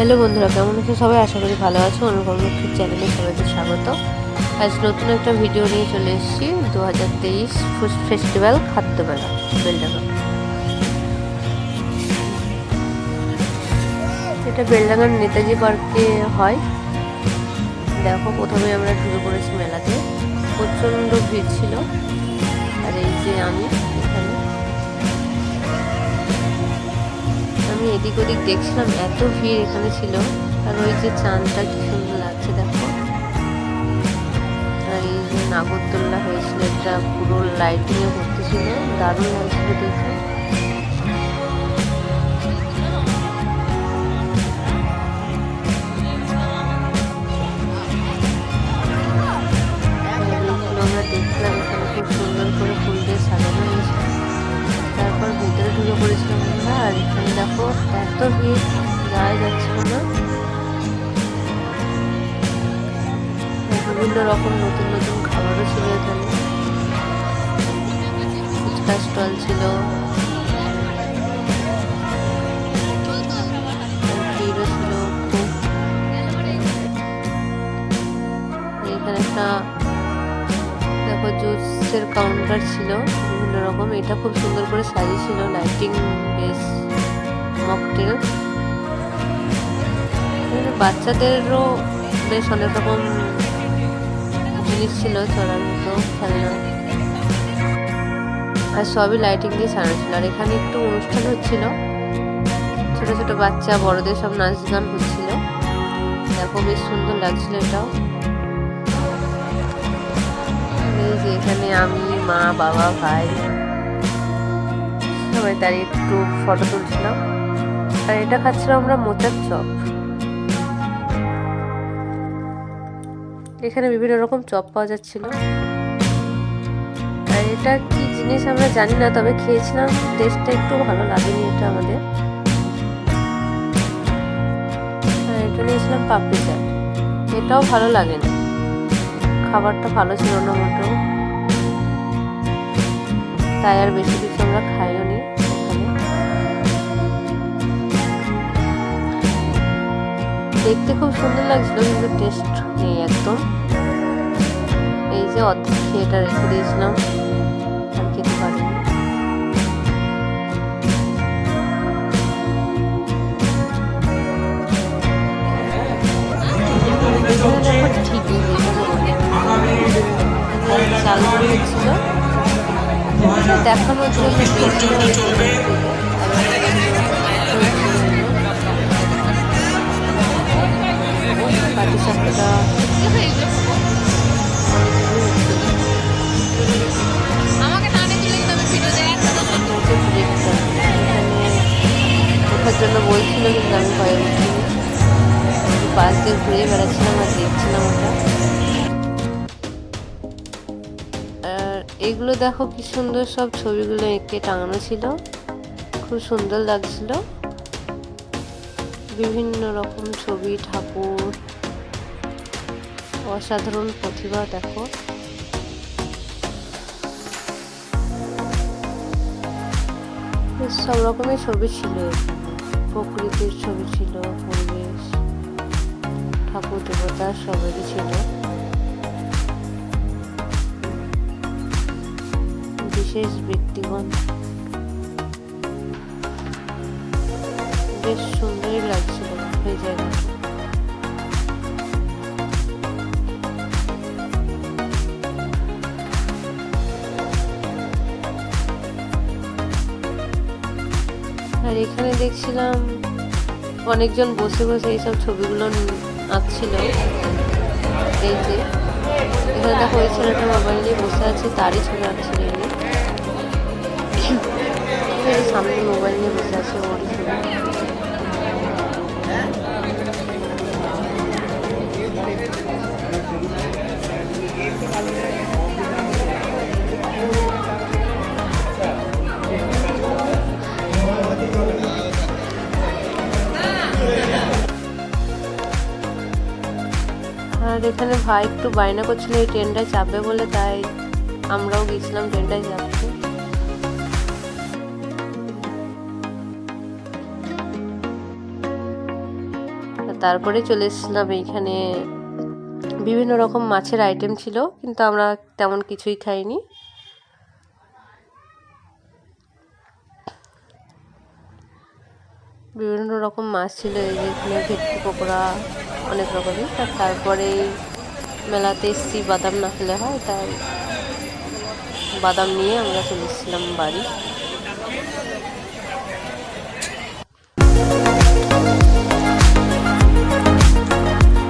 Hello বন্ধুরা, কেমন আছো সবাই? আশা করি ভালো আছো। অনুপম লক্ষ্মীর চ্যানেলে সবাইকে স্বাগত। আজ নতুন একটা ভিডিও নিয়ে চলে এসেছি দু হাজার তেইশ ফুড ফেস্টিভ্যাল খাদ্যবেলা। বেলডাঙ্গা এটা বেলডাঙ্গার নেতাজি পার্কে হয়। দেখো, প্রথমে আমরা ঢুকে পড়েছি মেলাতে। প্রচণ্ড ভিড় ছিল। আর এই যে আমি। এদিক ওদিক দেখছিলাম, এত ভিড় এখানে ছিল। আর ওই যে চানটা কি সুন্দর লাগছে, দেখো। আর এই যে নাগরদোল্লা হয়েছিল, একটা পুরো লাইটিং এ ভর্তি ছিল, দারুণ লাগছিল দেখে এত ভিড় যাওয়া যাচ্ছিল না। বিভিন্ন রকম নতুন নতুন খাবারও ছিল এখানে। ফুচকা স্টল ছিল। এখানে একটা, দেখো জুসের কাউন্টার ছিল, বিভিন্ন রকম। এটা খুব সুন্দর করে সাজিয়েছিল লাইটিং বেশ মকটেল। বাচ্চাদেরও বেশ অনেক রকম জিনিস ছিল চলার মতো খেলনা। আর সবই লাইটিং দিয়ে সাজানো ছিল। আর এখানে একটু অনুষ্ঠান হচ্ছিল। ছোট ছোট বাচ্চা, বড়দের সব নাচ গান হচ্ছিল। দেখো বেশ সুন্দর লাগছিল এটাও। যে এখানে আমি, মা, বাবা, ভাই, সবাই দাঁড়িয়ে একটু ফটো তুলছিলাম। আর এটা খাচ্ছিলাম আমরা মোচার চপ। এখানে বিভিন্ন রকম চপ পাওয়া যাচ্ছিল। আর এটা কি জিনিস আমরা জানি না, তবে খেয়েছিলাম, টেস্টটা একটু ভালো লাগেনি এটা আমাদের। আর এটা নিয়েছিলাম পাপড়ি চাট। এটাও ভালো লাগেনি। খাবারটা ভালো ছিল না মোটেও। তাই আর বেশি কিছু আমরা খাইও দেখতে খুব সুন্দর লাগছিল কিন্তু টেস্ট নেই একদম। এই যে অর্ধেক খেয়েটা রেখে দিয়েছিলাম আর খেতে পারিনি। ঠিকই চাল ছিল দেখানোর জন্য পাশ ঘুরে বেড়াচ্ছিলাম আর দেখছিলাম ওটা। আর এগুলো দেখো কি সুন্দর সব ছবিগুলো এঁকে টাঙানো ছিল। খুব সুন্দর লাগছিল। বিভিন্ন রকম ছবি, ঠাকুর, অসাধারণ প্রতিভা দেখো। সব রকমের ছবি ছিল। প্রকৃতির ছবি ছিল ঠাকুর দেবতা সবেরই ছিল। বিশেষ ব্যক্তিগণ। বেশ সুন্দরই লাগছিল এই জায়গা আর এখানে দেখছিলাম অনেকজন বসে বসে এইসব ছবিগুলো আঁকছিল। এই যে, এখানে দেখো ওই ছেলেটা মোবাইল নিয়ে বসে আছে, তারই ছবি আঁকছিল ইনি সামনে মোবাইল নিয়ে বসে আছে ওর আর এখানে ভাই একটু বায়না করছিল, এই ট্রেনটায় চাপবে বলে, তাই আমরাও গেছিলাম ট্রেনটায় চাপতে তারপরে চলে এসেছিলাম এইখানে। বিভিন্ন রকম মাছের আইটেম ছিল, কিন্তু আমরা তেমন কিছুই খাইনি। বিভিন্ন রকম মাছ ছিল, এই যে এখানে ভেটকি পকোড়া অনেক রকমই আর তারপরে মেলাতে এসছি, বাদাম না খেলে হয়, তাই বাদাম নিয়ে আমরা চলে এসেছিলাম বাড়ি।